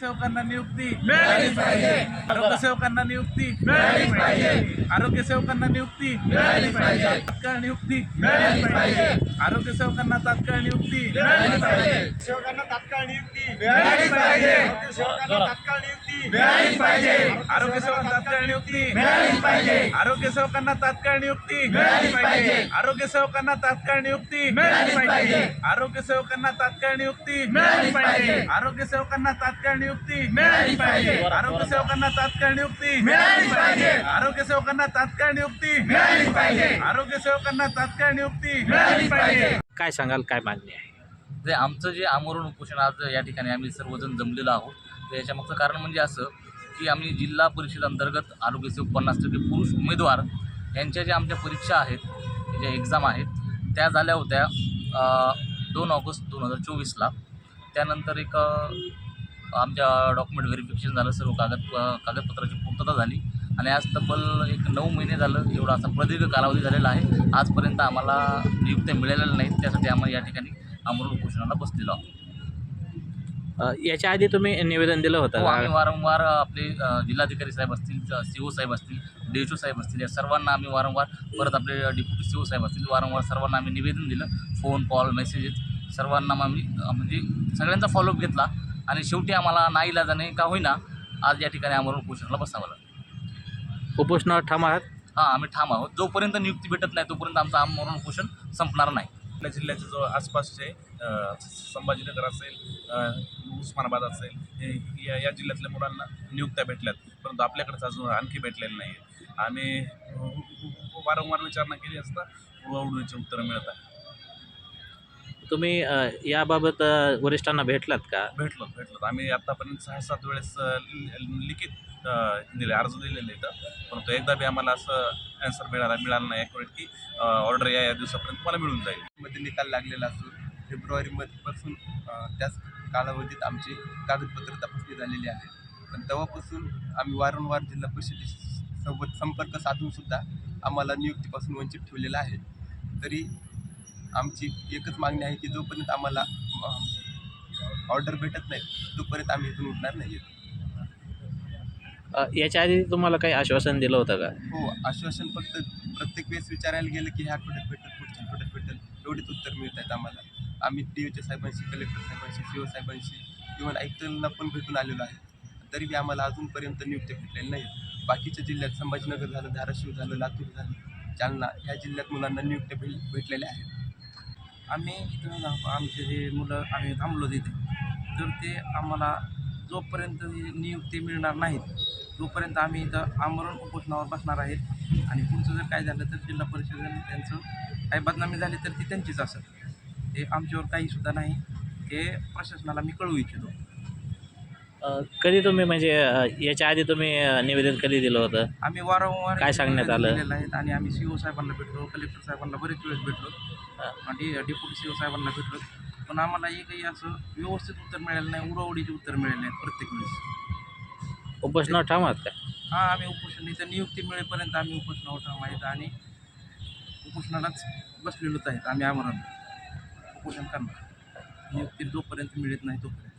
सेवकांना नियुक्ती मिळालीच पाहिजे. आरोग्य सेवकांना नियुक्ती मिळालीच पाहिजे. आरोग्य सेवकांना नियुक्ती मिळालीच पाहिजे. तात्काळ नियुक्ती मिळालीच पाहिजे. आरोग्य सेवकांना तात्काळ नियुक्ती मिळालीच पाहिजे. सेवकांना तात्काळ नियुक्ती मिळालीच पाहिजे. सेवकांना तात्काळ नियुक्ती मिळालीच पाहिजे. आरोग्य सेवकांना तात्काळ नियुक्ती मिळालीच पाहिजे. आरोग्य सेवकांना तात्काळ नियुक्ती मिळालीच पाहिजे. आरोग्य सेवकांना तात्काळ नियुक्ती मिळालीच पाहिजे. आरोग्य सेवकांना तात्काळ नियुक्ती मिळालीच पाहिजे. आरोग्य सेवकांना तात्काळ नियुक्ती मिळालीच पाहिजे. आरोग्य सेवकांना तात्काळ नियुक्ती मिळालीच पाहिजे. आरोग्य सेवकांना तात्काळ नियुक्ती मिळालीच पाहिजे. आरोग्य सेवकांना तात्काळ नियुक्ती मिळालीच पाहिजे. काय सांगाल काय मागणी आहे जे आमचं जे आमरण उपोषण आज या ठिकाणी आम्ही सर्वजण जमलेलो आहोत तर याच्यामागचं कारण म्हणजे असं की आम्ही जिल्हा परिषद अंतर्गत आरोग्यसेवक पन्नास टक्के पुरुष उमेदवार यांच्या ज्या आमच्या परीक्षा आहेत ज्या एक्झाम आहेत त्या झाल्या होत्या दोन ऑगस्ट दोन हजार चोवीसला. त्यानंतर एक आमच्या डॉक्युमेंट व्हेरिफिकेशन झालं सर्व कागद कागदपत्राची पूर्तता झाली आणि आज तब्बल एक नऊ महिने झालं एवढा असा प्रदीर्घ कालावधी झालेला आहे. आजपर्यंत आम्हाला नियुक्त्या मिळालेल्या नाहीत त्यासाठी आम्हाला या ठिकाणी आमरण उपोषणाला बसलेलो आहोत. याच्या आधी तुम्ही निवेदन दिलं होतं. हो, आम्ही का? वारंवार आपले अ, जिल्हाधिकारी साहेब असतील सी ओ साहेब असतील डी एच ओ साहेब असतील या सर्वांना आम्ही वारंवार परत आपले डिप्युटी सी ओ साहेब असतील वारंवार सर्वांना आम्ही निवेदन दिलं. फोन कॉल मेसेजेस सर्वांना मग आम्ही अ, म्हणजे सगळ्यांचा फॉलोअप घेतला. आणि शेवटी आम्हाला नाईलाजाने का होईना आज या ठिकाणी आमरण उपोषणाला बसावं लागलं. उपोषणावर ठाम आहात? हां आम्ही ठाम आहोत. जोपर्यंत नियुक्ती भेटत नाही तोपर्यंत आमचं आमरण उपोषण संपणार नाही. आपल्या जिल्ह्याचे जो आसपासचे अ, संभाजीनगर असेल अ, उस्मानाबाद असेल हे या या जिल्ह्यातल्या मुलांना नियुक्त्या भेटल्यात. परंतु आपल्याकडेच अजून आणखी भेटलेलं नाही आम्ही अ, वारंवार विचारणा केली असता उडवीचे उत्तरं मिळत आहे. तुम्ही याबाबत वरिष्ठांना भेटलात का? भेटलो भेटलो. आम्ही आत्तापर्यंत सहा सात वेळेस लिखित दिले अर्ज दिलेले इथं परंतु एकदा बी आम्हाला असं ॲन्सर मिळाला मिळालं नाही ॲक्युरेट की ऑर्डर या या दिवसापर्यंत मला मिळून जाईल. मध्ये निकाल लागलेला असून फेब्रुवारीमध्येपासून त्याच कालावधीत आमची कागदपत्र तपासणी झालेली आहे पण तेव्हापासून आम्ही वारंवार जिल्हा परिषदेसोबत संपर्क साधून सुद्धा आम्हाला नियुक्तीपासून वंचित ठेवलेलं आहे. तरी आमची एकच मागणी आहे की जोपर्यंत आम्हाला ऑर्डर भेटत नाही तोपर्यंत आम्ही इथून उठणार नाही. याच्या आधी तुम्हाला काही आश्वासन दिलं होतं का? हो आश्वासन फक्त प्रत्येक वेळेस विचारायला गेलं की ह्या आठवड्यात भेटेल पुढच्या आठवड्यात भेटेल एवढीच उत्तर मिळत आहेत आम्हाला. आम्ही डी ओच्या साहेबांशी कलेक्टर साहेबांशी सी ओ साहेबांशी इव्हन आयुक्तांना पण भेटून आलेलो आहे. तरी बी आम्हाला अजूनपर्यंत नियुक्ती भेटलेली नाही बाकीच्या जिल्ह्यात संभाजीनगर झालं धाराशिव झालं लातूर झालं जालना ह्या जिल्ह्यात मुलांना नियुक्त्या भेट भेटलेल्या आहेत. आम्ही इथं आमचे जे मुलं आम्ही थांबलो तिथे. तर ते आम्हाला जोपर्यंत नियुक्ती मिळणार नाहीत तोपर्यंत आम्ही इथं आमरण उपोषणावर बसणार आहेत. आणि पुढचं जर काय झालं तर जिल्हा परिषदेने त्यांचं काही बदनामी झाली तर ती त्यांचीच असेल. ते आमच्यावर काहीसुद्धा नाही हे प्रशासनाला मी कळवू इच्छितो. कधी तुम्ही म्हणजे अ, याच्या आधी तुम्ही अ, निवेदन कधी दिलं होतं? आम्ही वारंवार काय सांगण्यात आलं? दिलेलं आहेत आणि आम्ही सी ओ साहेबांना भेटलो कलेक्टर साहेबांना बरेच वेळेस भेटलो हा. आणि डेप्युटी सी ओ साहेबांना भेटलो. पण आम्हाला एकही असं व्यवस्थित उत्तर मिळालं नाही उडवडीचे उत्तर मिळाले नाहीत प्रत्येक वेळेस. उपोषणावर ठाम आहात का? हां आम्ही उपोषण इथं नियुक्ती मिळेपर्यंत आम्ही उपोषणावर ठाम आहेत आणि उपोषणालाच बसलेलोच आहेत आम्ही आमरण. उपोषण करणार. नियुक्ती जोपर्यंत मिळत नाही तोपर्यंत.